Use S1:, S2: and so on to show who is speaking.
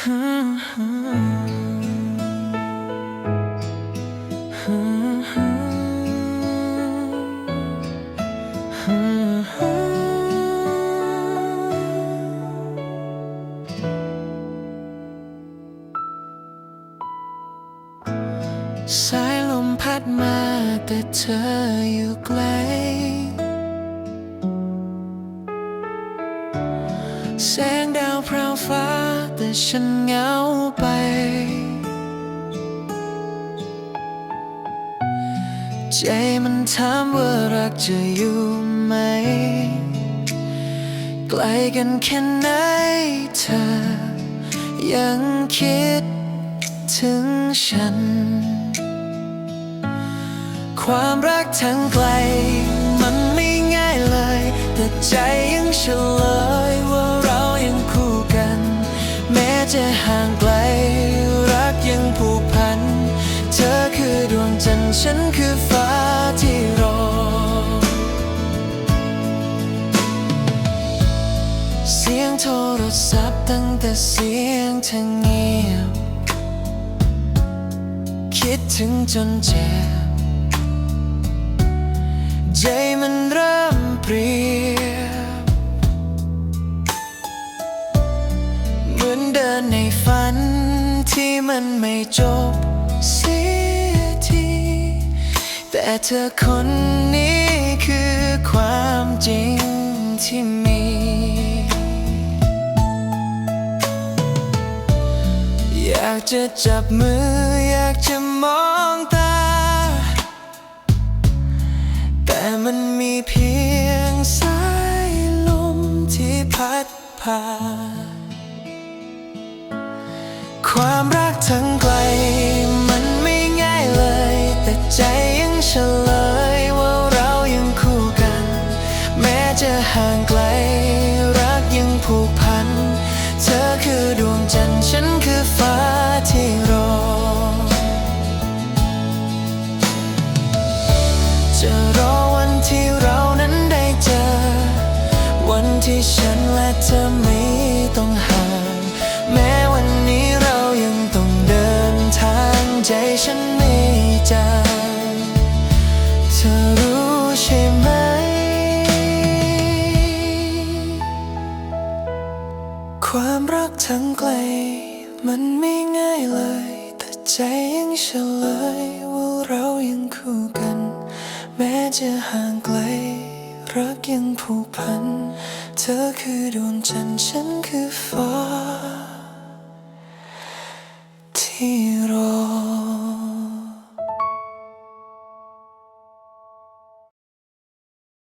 S1: สายลมพัดมาแต่เธออยู่ไกล ฉันเหงาไป ใจมันถามว่ารักจะอยู่ไหม ไกลกันแค่ไหนเธอ ยังคิดถึงฉัน ความรักทั้งไกล ฉันคือฟ้าที่รอ เสียงโทรศัพท์ตั้งแต่เสียงเธอเงียบ คิดถึงจนเจ็บ ใจมันเริ่มเปรียบเหมือนเดินในฝันที่มันไม่จบเสีย แต่เธอคนนี้คือความจริงที่มี อยากจะจับมืออยากจะมองตา แต่มันมีเพียงสายลมที่พัดพา ความรักทั้งไกล จะห่างไกล รักยังผูกพัน เธอคือดวงจันทร์ฉันคือฟ้าที่รอ จะรอวันที่เรานั้นได้เจอ วันที่ฉันและเธอไม่ต้องห่าง แม้วันนี้เรายังต้องเดินทางใจฉันไม่จาง ทั้งไกล มันไม่ง่ายเลย แต่ใจยังเฉลยว่าเรายังคู่กัน แม้จะห่างไกล รักยังผูกพัน เธอคือดวงจันทร์ฉันคือฟ้า ที่รอ